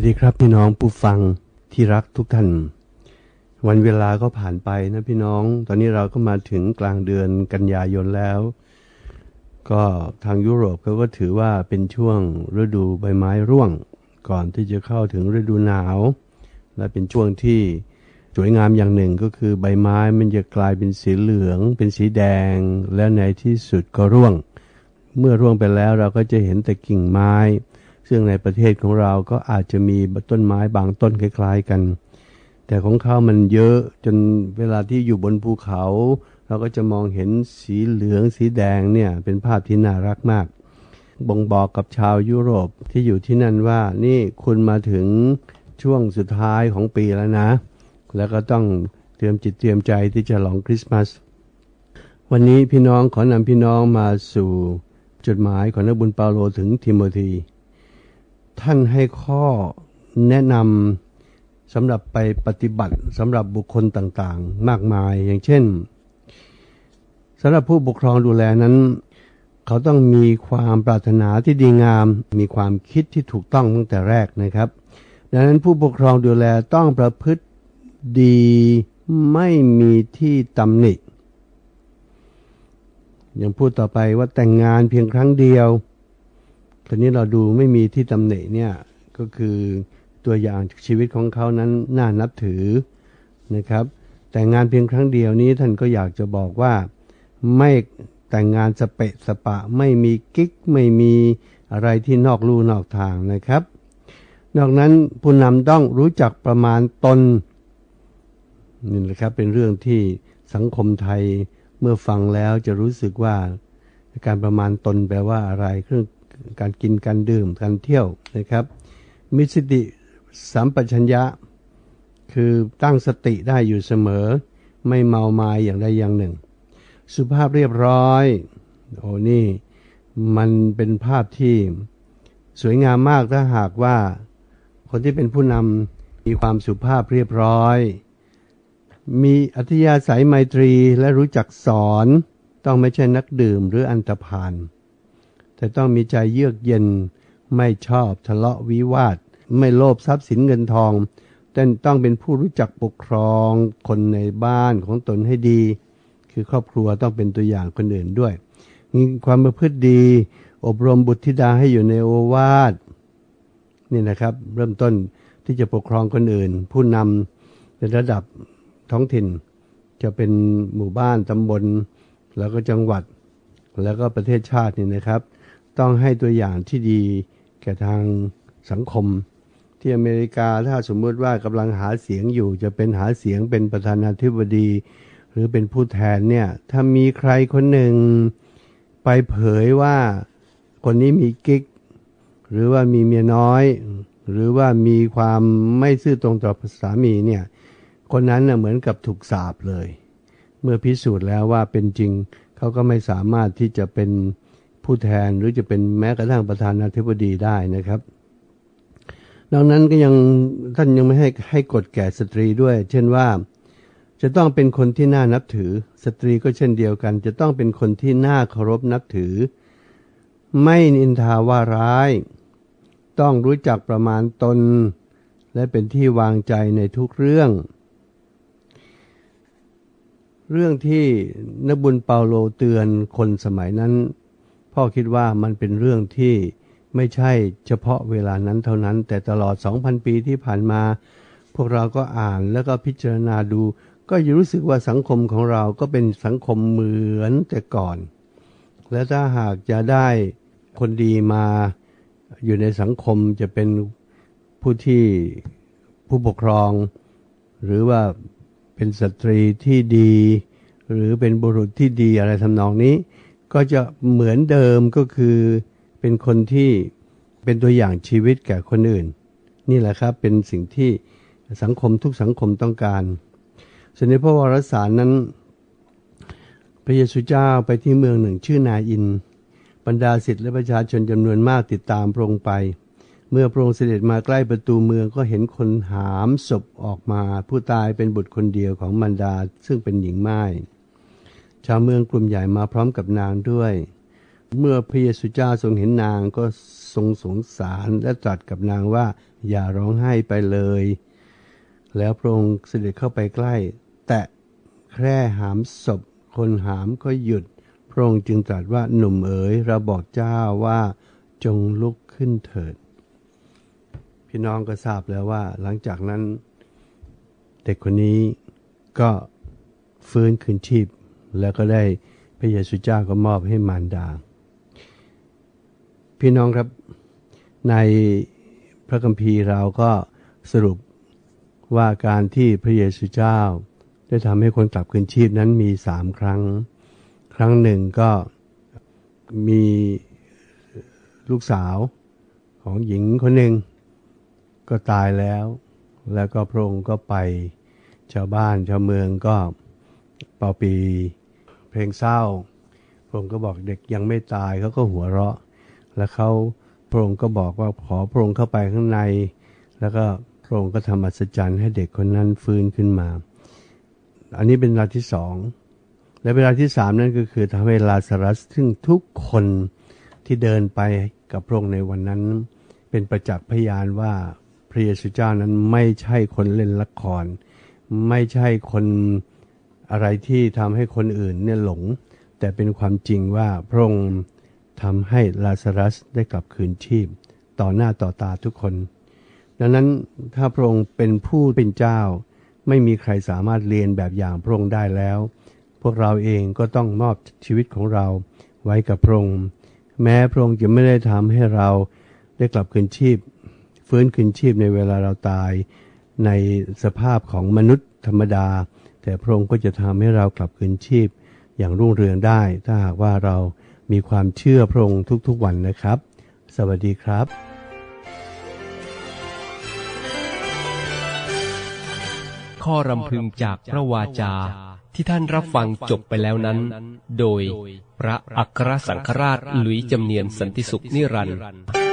วัสดีครับพี่น้องผู้ฟังที่รักทุกท่าน วันเวลาก็ผ่านไปนะพี่น้อง ตอนนี้เราก็มาถึงกลางเดือนกันยายนแล้ว ก็ทางยุโรปเขาก็ถือว่าเป็นช่วงฤดูใบไม้ร่วง ก่อนที่จะเข้าถึงฤดูหนาว และเป็นช่วงที่สวยงามอย่างหนึ่งก็คือใบไม้มันจะกลายเป็นสีเหลือง เป็นสีแดง และในที่สุดก็ร่วง เมื่อร่วงไปแล้วเราก็จะเห็นแต่กิ่งไม้ ซึ่งในประเทศของเราก็อาจจะมีต้นไม้บางต้นคล้าย ๆ กัน แต่ของเขามันเยอะจนเวลาที่อยู่บนภูเขา เราก็จะมองเห็นสีเหลืองสีแดงเนี่ยเป็นภาพที่น่ารักมาก บ่งบอกกับชาวยุโรปที่อยู่ที่นั่นว่านี่คุณมาถึงช่วงสุดท้ายของปีแล้วนะ แล้วก็ต้องเตรียมจิตเตรียมใจที่จะหลองคริสต์มาส วันนี้พี่น้องขอนำพี่น้องมาสู่จดหมายของนักบุญเปาโลถึงทิโมธี ท่านให้ข้อแนะนำสำหรับไปปฏิบัติสำหรับบุคคลต่างๆ มากมายอย่างเช่นสำหรับผู้ปกครองดูแลนั้น เขาต้องมีความปรารถนาที่ดีงาม มีความคิดที่ถูกต้องตั้งแต่แรกนะครับ ดังนั้นผู้ปกครองดูแลต้องประพฤติดีไม่มีที่ตำหนิอย่างพูดต่อไปว่าแต่งงานเพียงครั้งเดียว ตอนนี้เราดูไม่มีที่ตำหนิเนี่ยก็คือตัวอย่างชีวิตของเขานั้นน่านับถือนะครับ แต่งงานเพียงครั้งเดียวนี้ท่านก็อยากจะบอกว่าไม่แต่งงานสเปะสปะไม่มีกิ๊กไม่มีอะไรที่นอกลู่นอกทางนะครับ นอกนั้นผู้นำต้องรู้จักประมาณตนนี่แหละครับเป็นเรื่องที่สังคมไทยเมื่อฟังแล้วจะรู้สึกว่า การประมาณตนแปลว่าอะไรเครื่อง การกินการดื่มการเที่ยวนะครับมิสติสัมปชัญญะ คือตั้งสติได้อยู่เสมอ ไม่เมามายอย่างใดอย่างหนึ่ง สุภาพเรียบร้อย โอ้นี่มันเป็นภาพที่สวยงามมากถ้าหากว่า คนที่เป็นผู้นำมีความสุภาพเรียบร้อย มีอัธยาศัยไมตรีและรู้จักสอน ต้องไม่ใช่นักดื่มหรืออันตรพาน แต่ต้องมีใจเยือกเย็น ไม่ชอบทะเลาะวิวาท ไม่โลภทรัพย์สินเงินทองแต่ต้องเป็นผู้รู้จักปกครองคนในบ้านของตนให้ดี คือครอบครัวต้องเป็นตัวอย่างคนอื่นด้วยมีความประพฤติดี อบรมบุตรธิดาให้อยู่ในโอวาทนี่นะครับ เริ่มต้นที่จะปกครองคนอื่น ผู้นำในระดับท้องถิ่น จะเป็นหมู่บ้านตำบล แล้วก็จังหวัด แล้วก็ประเทศชาตินี่นะครับ ต้องให้ตัวอย่างที่ดีแก่ทางสังคม ที่อเมริกาถ้าสมมติว่ากำลังหาเสียงอยู่จะเป็นหาเสียงเป็นประธานาธิบดี หรือเป็นผู้แทนเนี่ยถ้ามีใครคนหนึ่งไปเผยว่าคนนี้มีกิ๊ก หรือว่ามีเมียน้อย หรือว่ามีความไม่ซื่อตรงต่อสามีเนี่ยคนนั้นน่ะเหมือนกับถูกสาบเลย เมื่อพิสูจน์แล้วว่าเป็นจริงเขาก็ไม่สามารถที่จะเป็น ผู้แทนหรือจะเป็นแม้กระทั่งประธานาธิบดีได้นะครับ ดังนั้นก็ยังท่านยังไม่ให้ให้กฎแก่สตรีด้วย เช่นว่าจะต้องเป็นคนที่น่านับถือ สตรีก็เช่นเดียวกัน จะต้องเป็นคนที่น่าเคารพนับถือ ไม่นินทาว่าร้าย ต้องรู้จักประมาณตน และเป็นที่วางใจในทุกเรื่อง เรื่องที่นบุญเปาโลเตือนคนสมัยนั้น พ่อคิดว่ามันเป็นเรื่องที่ไม่ใช่เฉพาะเวลานั้นเท่านั้น แต่ตลอด 2,000 ปีที่ผ่านมา พวกเราก็อ่านแล้วก็พิจารณาดู ก็ยังรู้สึกว่าสังคมของเราก็เป็นสังคมเหมือนแต่ก่อน และถ้าหากจะได้คนดีมาอยู่ในสังคมจะเป็นผู้ที่ผู้ปกครอง หรือว่าเป็นสตรีที่ดี หรือเป็นบุรุษที่ดีอะไรทำนองนี้ ก็จะเหมือนเดิมก็คือเป็นคนที่เป็นตัวอย่างชีวิตแก่คนอื่น นี่แหละครับเป็นสิ่งที่สังคมทุกสังคมต้องการส่วนในพระวรสารนั้น พระเยซูเจ้าไปที่เมืองหนึ่งชื่อนาอิน บรรดาศิษย์และประชาชนจำนวนมากติดตามพระองค์ไป เมื่อพระองค์เสด็จมาใกล้ประตูเมืองก็เห็นคนหามศพออกมา ผู้ตายเป็นบุตรคนเดียวของบรรดาซึ่งเป็นหญิงไม้ ชาวเมืองกลุ่มใหญ่มาพร้อมกับนางด้วย เมื่อพระเยซูเจ้าทรงเห็นนางก็ทรงสงสารและตรัสกับนางว่าอย่าร้องไห้ไปเลย แล้วพระองค์เสด็จเข้าไปใกล้ แตะแคร่หามศพ คนหามก็หยุด พระองค์จึงตรัสว่าหนุ่มเอ๋ยเราบอกเจ้าว่าจงลุกขึ้นเถิด พี่น้องก็ทราบแล้วว่า หลังจากนั้น เด็กคนนี้ก็ฟื้นคืนชีพ แล้วก็ได้พระเยซูเจ้าก็มอบให้มารดา พี่น้องครับในพระคัมภีร์เราก็สรุปว่าการที่พระเยซูเจ้า ได้ทำให้คนกลับคืนชีพนั้นมีสามครั้ง ครั้งหนึ่งก็มีลูกสาวของหญิงคนหนึ่งก็ตายแล้ว แล้วก็พระองค์ก็ไปชาวบ้านชาวเมืองก็เป่าปี เพลงเศร้า พระองค์ก็บอกเด็กยังไม่ตายเขาก็หัวเราะ แล้วเขาพระองค์ก็บอกว่าขอพระองค์เข้าไปข้างใน แล้วก็พระองค์ก็ทำอัศจรรย์ให้เด็กคนนั้นฟื้นขึ้นมา อันนี้เป็นเวลาที่สองและเวลาที่สามนั่นก็คือทำให้ลาซารัสซึ่งทุกคนที่เดินไปกับพระองค์ในวันนั้น เป็นประจักษ์พยานว่าพระเยซูเจ้านั้นไม่ใช่คนเล่นละคร ไม่ใช่คน อะไรที่ทำให้คนอื่นเนี่ยหลง แต่เป็นความจริงว่าพระองค์ทำให้ลาซารัสได้กลับคืนชีพ ต่อหน้าต่อตาทุกคน ดังนั้นถ้าพระองค์เป็นผู้เป็นเจ้า ไม่มีใครสามารถเรียนแบบอย่างพระองค์ได้แล้ว พวกเราเองก็ต้องมอบชีวิตของเราไว้กับพระองค์แม้พระองค์จะไม่ได้ทำให้เราได้กลับคืนชีพ ฟื้นคืนชีพในเวลาเราตาย ในสภาพของมนุษย์ธรรมดา แต่พระองค์ก็จะทำให้เรากลับคืนชีพ อย่างรุ่งเรืองได้ ถ้าหากว่าเรามีความเชื่อพระองค์ทุกๆวันนะครับ สวัสดีครับข้อรำพึงจากพระวาจาที่ท่านรับฟังจบไปแล้วนั้น โดยพระอัครสังฆราชหลุยจำเนียนสันติสุขนิรันดร์